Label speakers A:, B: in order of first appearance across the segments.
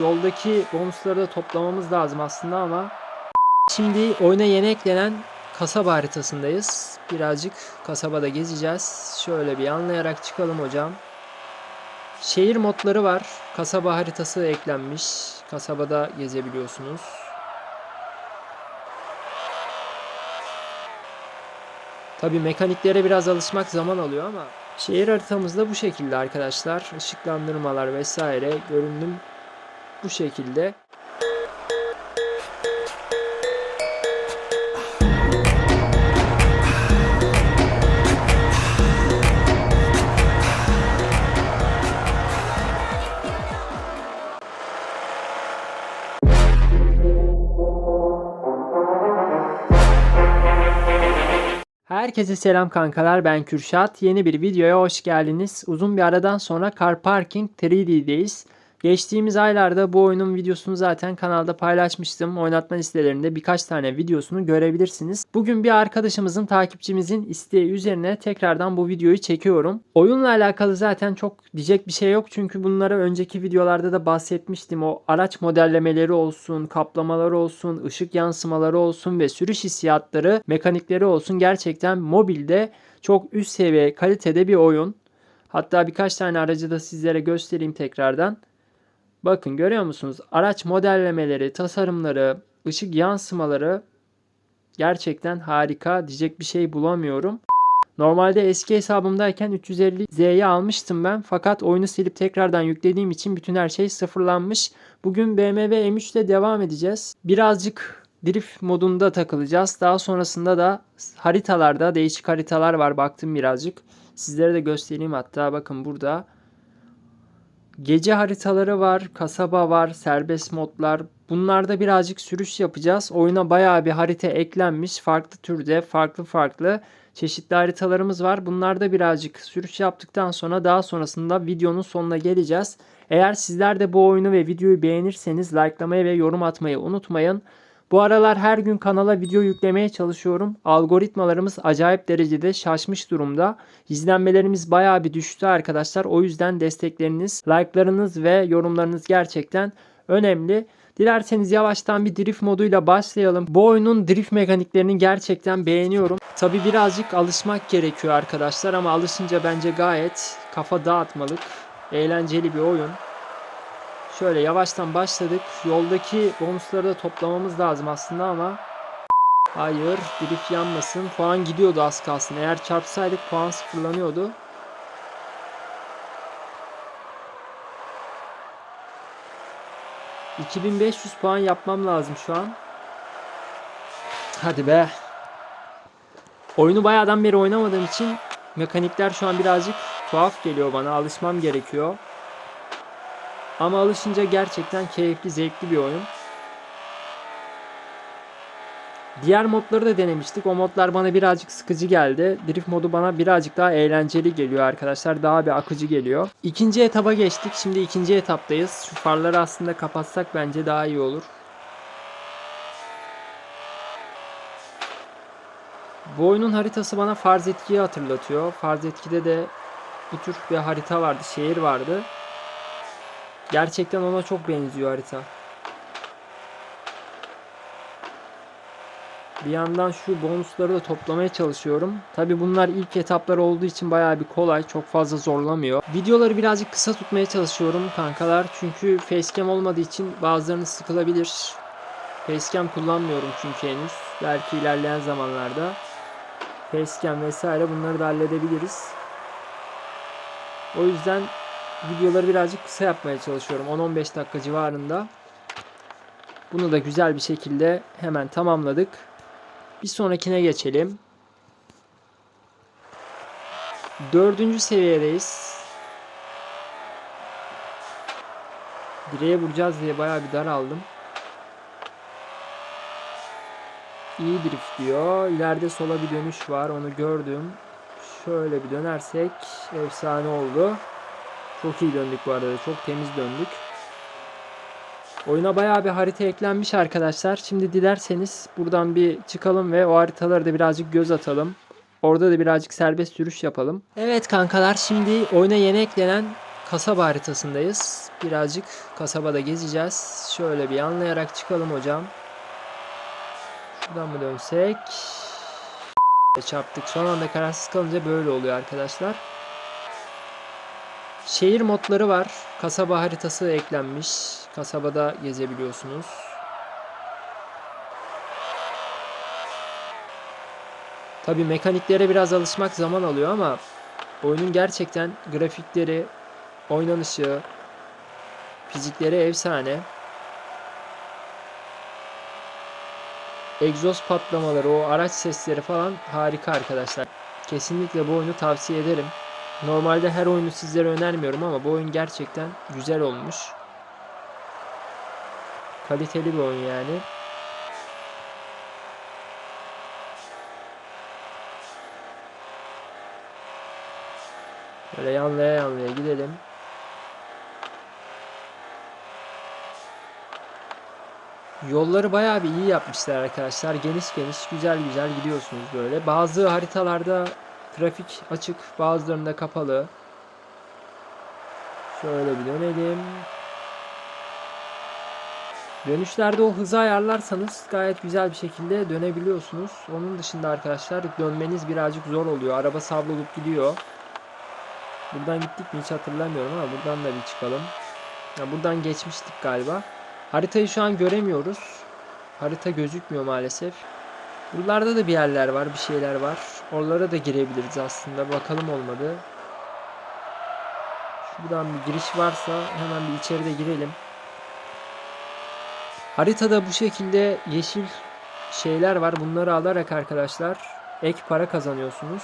A: Yoldaki bonusları da toplamamız lazım aslında ama şimdi oyuna yeni eklenen kasaba haritasındayız. Birazcık kasabada gezeceğiz. Şöyle bir anlayarak çıkalım hocam. Şehir modları var. Kasaba haritası eklenmiş. Kasabada gezebiliyorsunuz. Tabii mekaniklere biraz alışmak zaman alıyor ama şehir haritamızda bu şekilde arkadaşlar. Işıklandırmalar vesaire görünüm bu şekilde. Herkese selam kankalar ben Kürşat. Yeni bir videoya hoş geldiniz. Uzun bir aradan sonra Car Parking 3D'deyiz. Geçtiğimiz aylarda bu oyunun videosunu zaten kanalda paylaşmıştım. Oynatma listelerinde birkaç tane videosunu görebilirsiniz. Bugün bir arkadaşımızın, takipçimizin isteği üzerine tekrardan bu videoyu çekiyorum. Oyunla alakalı zaten çok diyecek bir şey yok. Çünkü bunları önceki videolarda da bahsetmiştim. O araç modellemeleri olsun, kaplamaları olsun, ışık yansımaları olsun ve sürüş hissiyatları, mekanikleri olsun gerçekten mobilde çok üst seviye kalitede bir oyun. Hatta birkaç tane aracı da sizlere göstereyim tekrardan. Bakın görüyor musunuz? Araç modellemeleri, tasarımları, ışık yansımaları gerçekten harika. Diyecek bir şey bulamıyorum. Normalde eski hesabımdayken 350Z'yi almıştım ben. Fakat oyunu silip tekrardan yüklediğim için bütün her şey sıfırlanmış. Bugün BMW M3 ile devam edeceğiz. Birazcık drift modunda takılacağız. Daha sonrasında da haritalarda değişik haritalar var. Baktım birazcık. Sizlere de göstereyim hatta bakın burada. Gece haritaları var, kasaba var, serbest modlar. Bunlarda birazcık sürüş yapacağız. Oyuna bayağı bir harita eklenmiş. Farklı türde, farklı farklı çeşitli haritalarımız var. Bunlarda birazcık sürüş yaptıktan sonra daha sonrasında videonun sonuna geleceğiz. Eğer sizler de bu oyunu ve videoyu beğenirseniz likelamayı ve yorum atmayı unutmayın. Bu aralar her gün kanala video yüklemeye çalışıyorum. Algoritmalarımız acayip derecede şaşmış durumda. İzlenmelerimiz bayağı bir düştü arkadaşlar. O yüzden destekleriniz, like'larınız ve yorumlarınız gerçekten önemli. Dilerseniz yavaştan bir drift moduyla başlayalım. Bu oyunun drift mekaniklerini gerçekten beğeniyorum. Tabi birazcık alışmak gerekiyor arkadaşlar ama alışınca bence gayet kafa dağıtmalık, eğlenceli bir oyun. Şöyle yavaştan başladık. Yoldaki bonusları da toplamamız lazım aslında ama hayır drift yanmasın. Puan gidiyordu az kalsın. Eğer çarpsaydık puan sıfırlanıyordu. ...2500 puan yapmam lazım şu an. Hadi be. Oyunu bayağıdan beri oynamadığım için... ...mekanikler şu an birazcık tuhaf geliyor bana. Alışmam gerekiyor. Ama alışınca gerçekten keyifli, zevkli bir oyun. Diğer modları da denemiştik. O modlar bana birazcık sıkıcı geldi. Drift modu bana birazcık daha eğlenceli geliyor arkadaşlar. Daha bir akıcı geliyor. İkinci etaba geçtik. Şimdi ikinci etaptayız. Şu farları aslında kapatsak bence daha iyi olur. Bu oyunun haritası bana farz etkiyi hatırlatıyor. Farz etkide de bu tür bir harita vardı, şehir vardı. Gerçekten ona çok benziyor harita. Bir yandan şu bonusları da toplamaya çalışıyorum. Tabi bunlar ilk etaplar olduğu için bayağı bir kolay. Çok fazla zorlamıyor. Videoları birazcık kısa tutmaya çalışıyorum kankalar. Çünkü facecam olmadığı için bazılarınız sıkılabilir. Facecam kullanmıyorum çünkü henüz. Belki ilerleyen zamanlarda. Facecam vesaire bunları da halledebiliriz. O yüzden videoları birazcık kısa yapmaya çalışıyorum. 10-15 dakika civarında. Bunu da güzel bir şekilde hemen tamamladık. Bir sonrakine geçelim. Dördüncü seviyedeyiz. Direğe vuracağız diye bayağı bir dar aldım. İyi drift diyor. İleride sola bir dönüş var. Onu gördüm. Şöyle bir dönersek efsane oldu. Çok iyi döndük bu arada. Çok temiz döndük. Oyuna bayağı bir harita eklenmiş arkadaşlar. Şimdi dilerseniz buradan bir çıkalım ve o haritaları da birazcık göz atalım. Orada da birazcık serbest sürüş yapalım. Evet kankalar şimdi oyuna yeni eklenen kasaba haritasındayız. Birazcık kasabada gezeceğiz. Şöyle bir yanlayarak çıkalım hocam. Şuradan mı dönsek? Çarptık. Son anda kararsız kalınca böyle oluyor arkadaşlar. Şehir modları var. Kasaba haritası eklenmiş. Kasabada gezebiliyorsunuz. Tabi mekaniklere biraz alışmak zaman alıyor ama oyunun gerçekten grafikleri, oynanışı, fizikleri efsane. Egzoz patlamaları, o araç sesleri falan harika arkadaşlar. Kesinlikle bu oyunu tavsiye ederim. Normalde her oyunu sizlere önermiyorum ama bu oyun gerçekten güzel olmuş. Kaliteli bir oyun yani. Böyle yanlaya yanlaya gidelim. Yolları bayağı bir iyi yapmışlar arkadaşlar. Geniş geniş, güzel güzel gidiyorsunuz böyle. Bazı haritalarda trafik açık, bazılarında kapalı. Şöyle bir dönelim. Dönüşlerde o hızı ayarlarsanız gayet güzel bir şekilde dönebiliyorsunuz. Onun dışında arkadaşlar dönmeniz birazcık zor oluyor. Araba savrulup gidiyor. Buradan gittik mi hiç hatırlamıyorum ama buradan da bir çıkalım. Ya buradan geçmiştik galiba. Haritayı şu an göremiyoruz. Harita gözükmüyor maalesef. Buralarda da bir yerler var, bir şeyler var. Oralara da girebiliriz aslında. Bakalım olmadı. Şuradan bir giriş varsa hemen bir içeride girelim. Haritada bu şekilde yeşil şeyler var. Bunları alarak arkadaşlar ek para kazanıyorsunuz.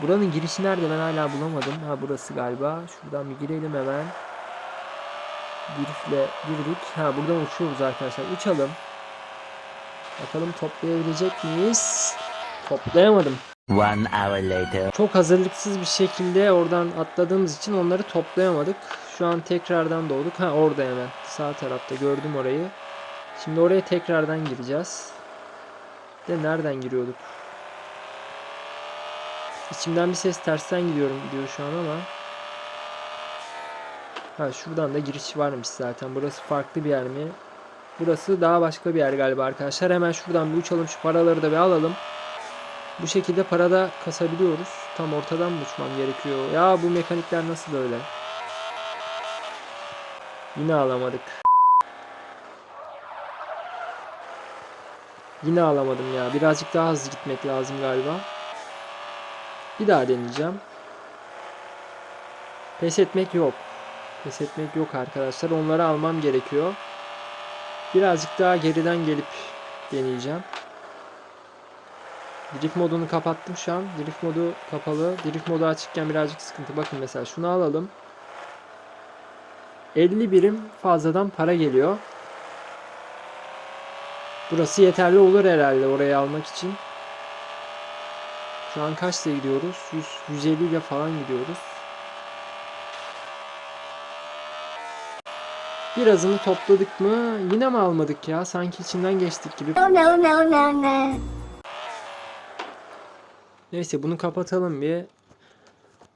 A: Buranın girişi nerede ben hala bulamadım. Ha burası galiba. Şuradan bir girelim hemen. Girifle girdik. Ha buradan uçuyoruz arkadaşlar. Uçalım. Bakalım toplayabilecek miyiz? Toplayamadım.
B: One hour later.
A: Çok hazırlıksız bir şekilde oradan atladığımız için onları toplayamadık. Şu an tekrardan doğduk. Ha orada hemen. Sağ tarafta gördüm orayı. Şimdi oraya tekrardan gireceğiz. De nereden giriyorduk? İçimden bir ses tersten gidiyorum diyor şu an ama. Ha şuradan da giriş varmış zaten. Burası farklı bir yer mi? Burası daha başka bir yer galiba arkadaşlar. Hemen şuradan bir uçalım. Şu paraları da bir alalım. Bu şekilde parada kasabiliyoruz. Tam ortadan mı uçmam gerekiyor? Ya bu mekanikler nasıl böyle? Yine alamadık. Yine alamadım ya. Birazcık daha hızlı gitmek lazım galiba. Bir daha deneyeceğim. Pes etmek yok. Pes etmek yok arkadaşlar. Onları almam gerekiyor. Birazcık daha geriden gelip deneyeceğim. Drift modunu kapattım şu an. Drift modu kapalı. Drift modu açıkken birazcık sıkıntı. Bakın mesela şunu alalım. 50 birim fazladan para geliyor. Burası yeterli olur herhalde orayı almak için. Şu an kaçta gidiyoruz? 100, 150 ile falan gidiyoruz. Birazını topladık mı? Yine mi almadık ya? Sanki içinden geçtik gibi. Neyse bunu kapatalım bir.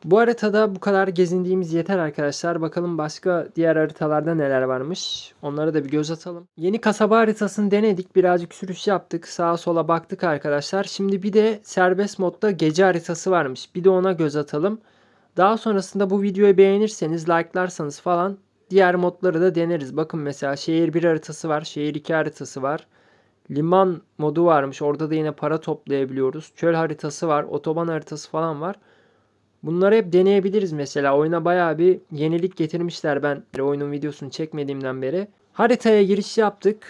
A: Bu haritada bu kadar gezindiğimiz yeter arkadaşlar. Bakalım başka diğer haritalarda neler varmış. Onlara da bir göz atalım. Yeni kasaba haritasını denedik. Birazcık sürüş yaptık. Sağa sola baktık arkadaşlar. Şimdi bir de serbest modda gece haritası varmış. Bir de ona göz atalım. Daha sonrasında bu videoyu beğenirseniz, like'larsanız falan diğer modları da deneriz. Bakın mesela şehir 1 haritası var. Şehir 2 haritası var. Liman modu varmış. Orada da yine para toplayabiliyoruz. Çöl haritası var. Otoban haritası falan var. Bunları hep deneyebiliriz mesela. Oyuna bayağı bir yenilik getirmişler ben oyunun videosunu çekmediğimden beri. Haritaya giriş yaptık.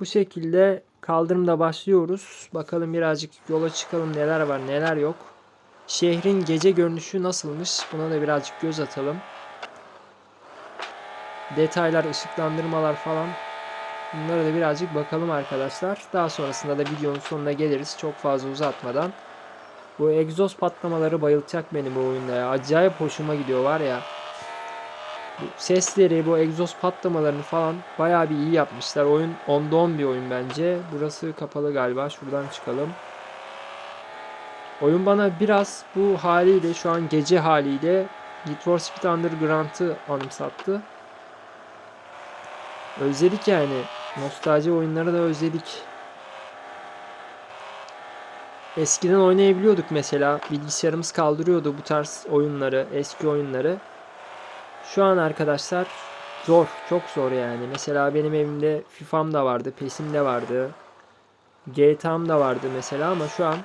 A: Bu şekilde kaldırımda başlıyoruz. Bakalım birazcık yola çıkalım neler var neler yok. Şehrin gece görünüşü nasılmış buna da birazcık göz atalım. Detaylar, ışıklandırmalar falan Bunlara da birazcık bakalım arkadaşlar. Daha sonrasında da videonun sonuna geliriz. Çok fazla uzatmadan. Bu egzoz patlamaları bayılacak beni bu oyunda ya. Acayip hoşuma gidiyor var ya. Bu sesleri, bu egzoz patlamalarını falan bayağı bir iyi yapmışlar. Oyun 10'da 10 bir oyun bence. Burası kapalı galiba. Şuradan çıkalım. Oyun bana biraz bu haliyle şu an gece haliyle Need for Speed Underground'ı anımsattı. Özledik yani. Nostalji oyunları da özledik. Eskiden oynayabiliyorduk mesela. Bilgisayarımız kaldırıyordu bu tarz oyunları, eski oyunları. Şu an arkadaşlar zor, çok zor yani. Mesela benim evimde FIFA'm da vardı, PES'im de vardı. GTA'm da vardı mesela ama şu an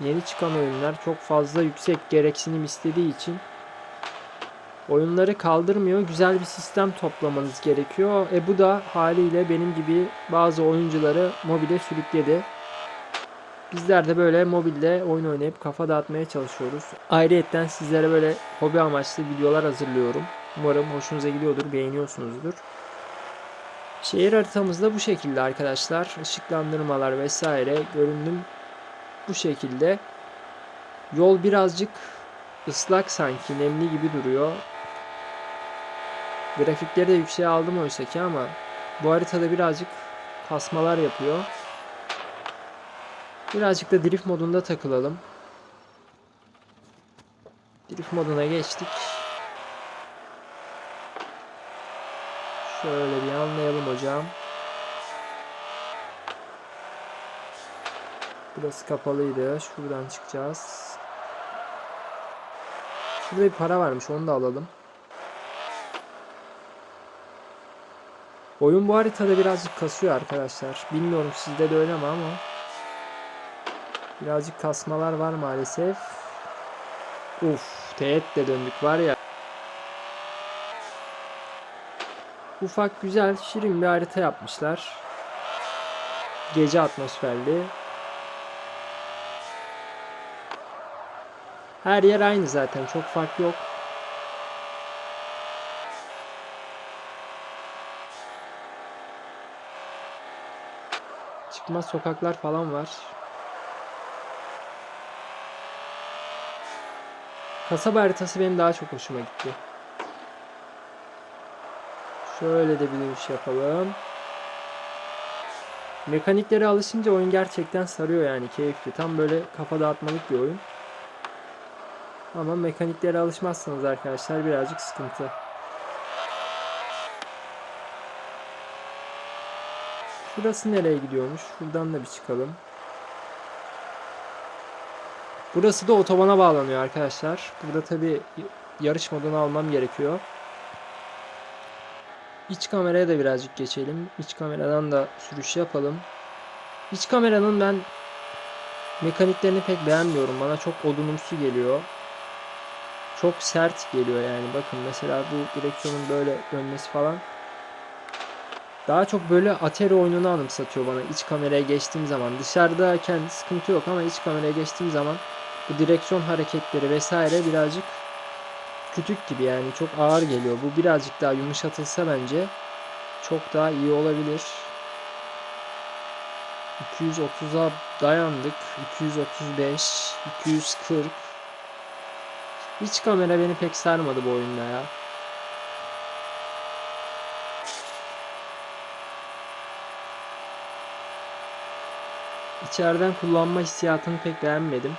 A: yeni çıkan oyunlar çok fazla yüksek gereksinim istediği için oyunları kaldırmıyor. Güzel bir sistem toplamanız gerekiyor. E bu da haliyle benim gibi bazı oyuncuları mobile sürükledi. Bizler de böyle mobilde oyun oynayıp kafa dağıtmaya çalışıyoruz. Ayrıyetten sizlere böyle hobi amaçlı videolar hazırlıyorum. Umarım hoşunuza gidiyordur, beğeniyorsunuzdur. Şehir haritamız da bu şekilde arkadaşlar. Işıklandırmalar vesaire görünüm bu şekilde. Yol birazcık ıslak sanki, nemli gibi duruyor. Grafikleri de yükseğe aldım oysa ki ama bu haritada birazcık kasmalar yapıyor. Birazcık da drift modunda takılalım. Drift moduna geçtik. Şöyle bir anlayalım hocam. Burası kapalıydı. Şuradan çıkacağız. Şurada bir para varmış. Onu da alalım. Oyun bu haritada birazcık kasıyor arkadaşlar. Bilmiyorum sizde de öyle mi ama. Birazcık kasmalar var maalesef. Uf, teğetle döndük var ya. Ufak güzel şirin bir harita yapmışlar. Gece atmosferli. Her yer aynı zaten. Çok fark yok. Çıkmaz sokaklar falan var. Kasaba haritası benim daha çok hoşuma gitti. Şöyle de bir dönüş yapalım. Mekaniklere alışınca oyun gerçekten sarıyor yani keyifli. Tam böyle kafa dağıtmalık bir oyun. Ama mekaniklere alışmazsanız arkadaşlar birazcık sıkıntı. Burası nereye gidiyormuş? Şuradan da bir çıkalım. Burası da otobana bağlanıyor arkadaşlar. Burada tabi yarış modunu almam gerekiyor. İç kameraya da birazcık geçelim. İç kameradan da sürüş yapalım. İç kameranın ben mekaniklerini pek beğenmiyorum. Bana çok odunumsu geliyor. Çok sert geliyor yani. Bakın mesela bu direksiyonun böyle dönmesi falan. Daha çok böyle Atari oyununu anımsatıyor bana iç kameraya geçtiğim zaman. Dışarıdayken sıkıntı yok ama iç kameraya geçtiğim zaman bu direksiyon hareketleri vesaire birazcık kütük gibi yani çok ağır geliyor. Bu birazcık daha yumuşatılsa bence çok daha iyi olabilir. 230'a dayandık. 235, 240. İç kamera beni pek sarmadı bu oyunda ya. İçeriden kullanma hissiyatını pek beğenmedim.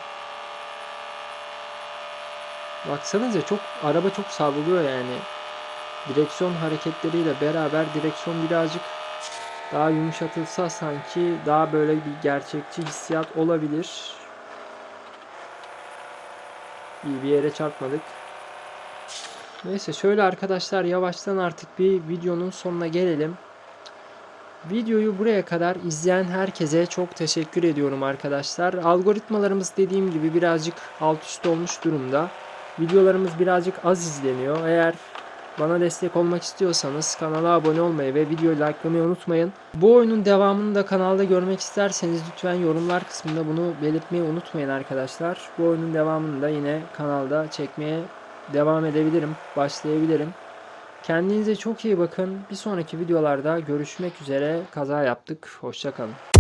A: Baksanıza çok araba çok savruluyor yani. Direksiyon hareketleriyle beraber direksiyon birazcık daha yumuşatılsa sanki daha böyle bir gerçekçi hissiyat olabilir. İyi bir yere çarpmadık. Neyse şöyle arkadaşlar yavaştan artık bir videonun sonuna gelelim. Videoyu buraya kadar izleyen herkese çok teşekkür ediyorum arkadaşlar. Algoritmalarımız dediğim gibi birazcık alt üst olmuş durumda. Videolarımız birazcık az izleniyor. Eğer bana destek olmak istiyorsanız kanala abone olmayı ve videoyu likelamayı unutmayın. Bu oyunun devamını da kanalda görmek isterseniz lütfen yorumlar kısmında bunu belirtmeyi unutmayın arkadaşlar. Bu oyunun devamını da yine kanalda çekmeye devam edebilirim, başlayabilirim. Kendinize çok iyi bakın. Bir sonraki videolarda görüşmek üzere. Kaza yaptık. Hoşçakalın.